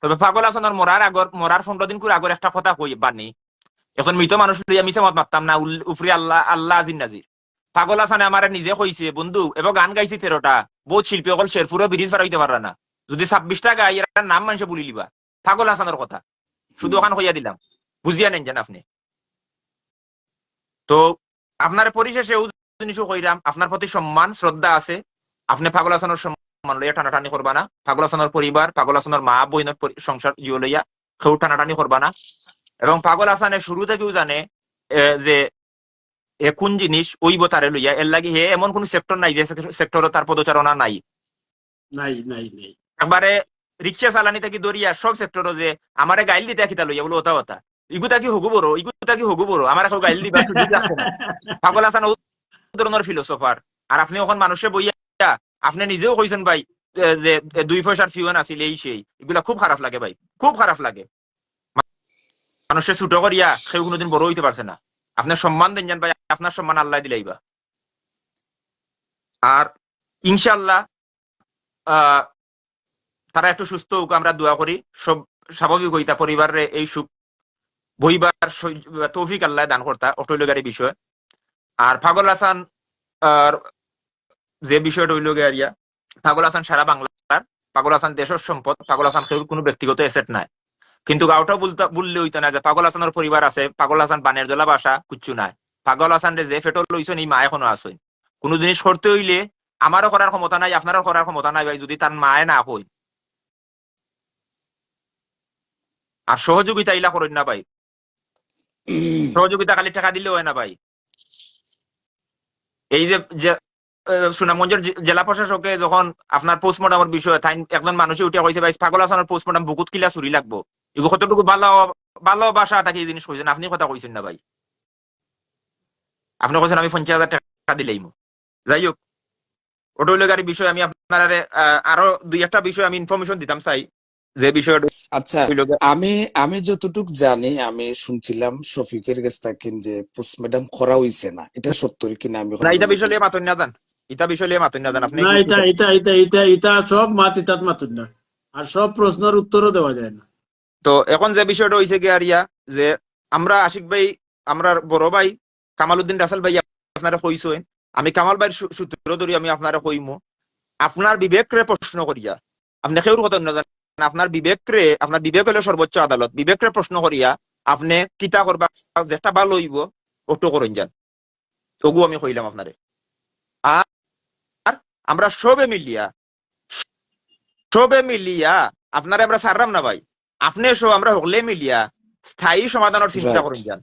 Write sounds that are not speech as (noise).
তবে পাগল হাসানের মরার আগর, মরার পনেরো দিন করে আগর একটা কথা কই বানি এখন মৃত মানুষ লইয়া মিছে মত মারতাম না উফরি আল্লাহ আল্লাহ আজিন নাজির। পাগল হাসানে আমার নিজে কইছে, বন্ধু এবং গান গাইছি তেরোটা, বহুত শিল্পী অকল শেরপুরও ব্রিজ পার হইতে পারা না। যদি ছাব্বিশটা গাই, এর নাম মানুষে বলি লিবা। পাগল হাসানের কথা। শুধু ওখান কইয়া দিলাম। বুঝিয়া নেন জান আপনি। তো, আপনার পরিশেষে জিনিসও কইরাম, আপনার প্রতি সম্মান, শ্রদ্ধা আছে। আপনি পাগল হাসানের সম্মান লইয়া টানাটানি করবা না পাগল হাসানের পরিবার পাগল হাসানের মা বইনের সংসার ইয়ে লইয়া কেউ টানাটানি করবা না এবং পাগল হাসানে শুরু থেকেও জানে যে কোন জিনিস তারে লইয়া এর লাগি হে এমন কোন সেক্টর নাই যে সেক্টরে তার পদচারণা নাই। নাই নাই নাই। একবারে রিক্সা চালানি থাকি দরিয়া সব সেক্টর যে আমারে গাইল দিতে খিতা লইয়া বলো ওটা ওটা ইগুতা কি হগু বড় ইগুতা কি হগু বড় আমার এখন গাইল দিবা। (laughs) পাগল হাসান ও ধরনের ফিলোসফার আর আপনি এখন মানুষে বইয়া আপনি নিজেও কইছেন ভাই যে দুই পয়সার ফিওন আছিল, এই সেই। এগুলা খুব খারাপ লাগে ভাই, খুব খারাপ লাগে। মানুষে ছুটো করিয়া সেও কোনোদিন বড় হইতে পারছে না। আপনার সম্মান দেন জান ভাই, আপনার সম্মান আল্লাহ দিলাইবা আর ইনশাল্লাহ তারা একটু সুস্থ হোক, আমরা দোয়া করি। সব স্বাভাবিক হইতা পরিবারের এই সুখ। বইবার তৌফিক আল্লাহ দান কর্তা অটৈলগারি বিষয়। আর ফাগল হাসান, আর যে বিষয়টা হইল গিয়া পাগল হাসান সারা বাংলার, পাগল হাসান দেশের সম্পদ, পাগল হাসান কোনো ব্যক্তিগত এসেট নাই। কিন্তু বলতে বললে হইতো না যে পাগল হাসানের পরিবার আছে, পাগল হাসান বানের জলা বাসা, কুচ্ছু নাই। পাগল হাসান যে ফেটল লইছেন, এই মা এখনও আছে। কোনো জিনিস করতে হইলে আমারও করার ক্ষমতা নাই, আপনারও করার ক্ষমতা নাই ভাই, যদি তার মায়ে না হই আর সহযোগিতা ইলা করেন না ভাই। সহযোগিতা খালি টাকা দিলে হয় না ভাই। এই যে সুনামগঞ্জের জেলা প্রশাসকে যখন আপনার পোস্টমর্টমের বিষয়ে একজন মানুষে উঠে কইছে ভাই পাগল হাসানের পোস্টমর্টম বুকুত কিলা চুরি লাগবো। এগুলো কতটুকু ভালো ভালো বাসা তাকে এই জিনিস কইছেন? আপনি কথা কইছেন না ভাই? আপনি কইছেন আমি পঞ্চাশ হাজার টাকা দিলেই যাই হোক ওটা হইল গাড়ি বিষয় আমি আপনার আরও দুই একটা বিষয় আমি ইনফরমেশন দিতাম চাই। যে বিষয়টা আচ্ছা আমি আমি যতটুক জানি আমি শুনছিলাম শফিকের কাছ থেকে যে পোস্টম্যাডাম করা হইছে না এটা সত্য কিনা আমি না এটা বিষয়ে মাতন না জান এটা বিষয় লিয়ে মাতন না জান আপনি না এটা এটা এটা এটা এটা সব মাত ইতাত মাতুন না। আর সব প্রশ্নের উত্তরও দেওয়া যায় না। তো এখন যে বিষয়টা হয়েছে কি যে আমরা আশিক ভাই আমরা বড় ভাই কামাল উদ্দিন রাসেল ভাই আপনারা কইছেন আমি কামাল ভাইয়ের সূত্র ধরি আমি আপনারা কইমু আপনার বিবেকরে প্রশ্ন করিয়া আপনি কেউর কথা না জানেন আপনার বিবেকরে আপনার বিবেক হলো সর্বোচ্চ আদালত বিবেকরে প্রশ্ন করিয়া আপনি কিতা করবা যেটা ভালো হইব ওটো করেন যান। তবু আমি কইলাম আপনারে। আর আমরা সবে মিলিয়া সবে মিলিয়া আপনারা আমরা সাররাম না ভাই আপনি সব আমরা হলে মিলিয়া স্থায়ী সমাধানের চিন্তা. করেন যান